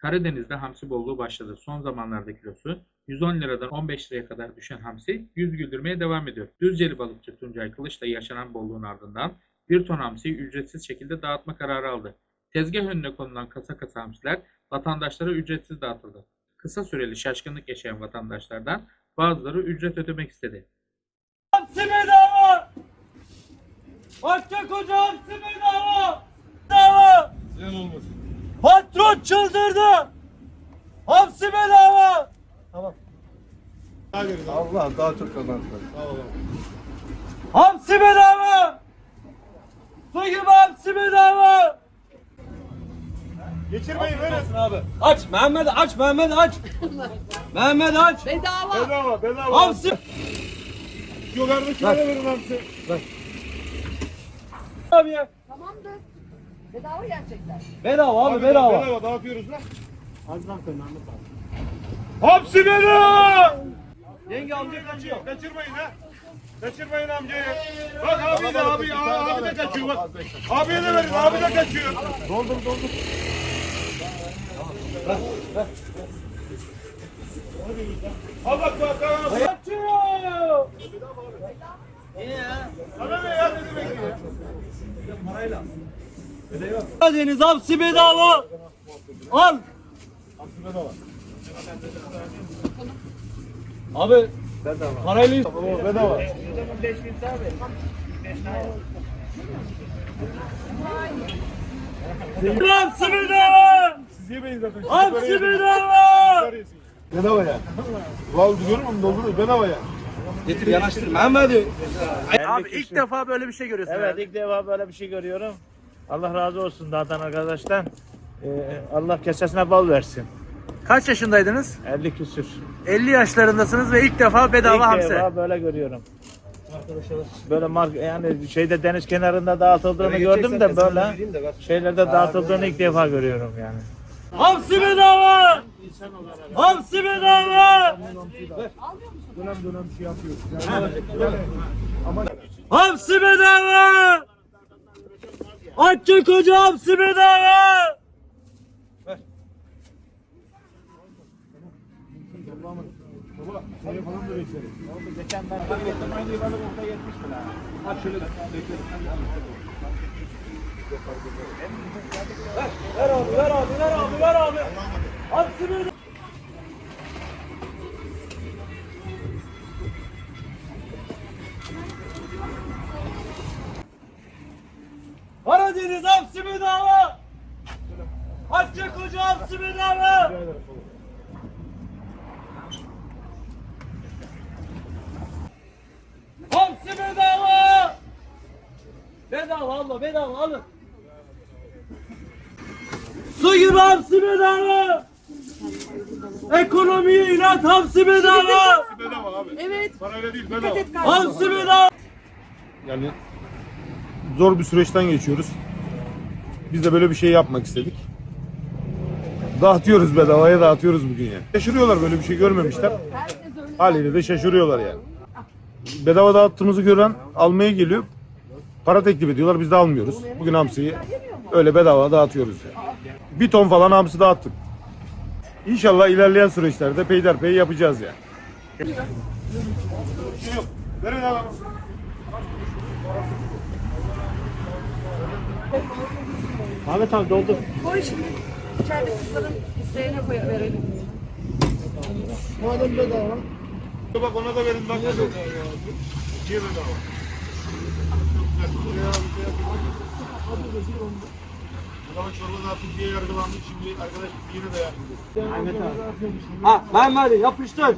Karadeniz'de hamsi bolluğu başladı. Son zamanlarda kilosu 110 liradan 15 liraya kadar düşen hamsi yüz güldürmeye devam ediyor. Düzceli balıkçı Tuncay Kılıç'ta yaşanan bolluğun ardından bir ton hamsiyi ücretsiz şekilde dağıtma kararı aldı. Tezgah önüne konulan kasa kasa hamsiler vatandaşlara ücretsiz dağıtıldı. Kısa süreli şaşkınlık yaşayan vatandaşlardan bazıları ücret ödemek istedi. Hamsi bedava! Akçakoca hamsi bedava! Bedava! Ziyan olmasın. Patron çıldırdı! Hamsi bedava! Tamam. Allah daha çok olun. Hamsi bedava! Su gibi hamsi bedava! Geçirmeyin verin. Abi aç Mehmet aç Mehmet aç. Mehmet aç. Bedava. Bedava bedava. Hamsi Yukarıdakilere verin hamsi. abi ya. Tamamdır. Bedava gerçekten. Bedava abi, Abi, bedava. Bedava dağıtıyoruz lan. Hamsi bedava. Yenge amca kaçıyor. Kaçırmayın ha. Kaçırmayın amcayı. Bak abi de abi, abi, de kaçıyor bak. Abiye de verin abi de kaçıyor. Doldur doldur. Al bak bak bak. Kaçıyor. Sana ne ya ne demek ya? Karadeniz hamsi bedava. Al. Abi parayla Bedava. hamsi bedava. Siz yemeyin zaten. Hamsi bedava. Bedava ya. Vallahi görüyor musun doldururuz bedava ya. Getir yanaştır Mehmet'i. Abi ilk defa böyle bir şey görüyorsun. Evet ilk defa böyle bir şey görüyorum. Allah razı olsun dağıtan arkadaştan. Ee, Allah kesesine bal versin. Kaç yaşındaydınız? 50 küsür. 50 yaşlarındasınız ve ilk defa bedava ilk hamsi. defa böyle görüyorum. Böyle mark yani şeyde deniz kenarında dağıtıldığını gördüm de böyle şeylerde dağıtıldığını ilk defa görüyorum yani. Hamsi bedava. Hamsi bedava. Hamsi bedava. Koca hamsi bedava. Geçen ben aynı balık burada 70 lira. Ver Karadeniz hamsi bedava. Açça koca hamsi bedava. Hamsi bedava. Bedava abla bedava alın. Su gibi hamsi bedava. Ekonomiye inat hamsi bedava. Bedava abi. Evet. Parayla değil bedava. Hamsi bedava. Yani zor bir süreçten geçiyoruz. Biz de böyle bir şey yapmak istedik. Dağıtıyoruz bedavaya dağıtıyoruz bugün yani. Şaşırıyorlar böyle bir şey görmemişler. Haliyle de şaşırıyorlar yani. Bedava dağıttığımızı gören almaya geliyor. Para teklif ediyorlar biz de almıyoruz. Bugün hamsiyi öyle bedava dağıtıyoruz yani. Bir ton falan hamsi dağıttık. İnşallah ilerleyen süreçlerde peyderpey yapacağız yani. Şey. Ahmet abi doldur. Koy şimdi. İçeride kızların isteğine koy verelim. Bak ona da verin bak. İkiye bedava. Adamın çorba dağıttık diye yargılandık. Şimdi arkadaş yine de yargılıyor. Ha Mehmet'i yapıştır.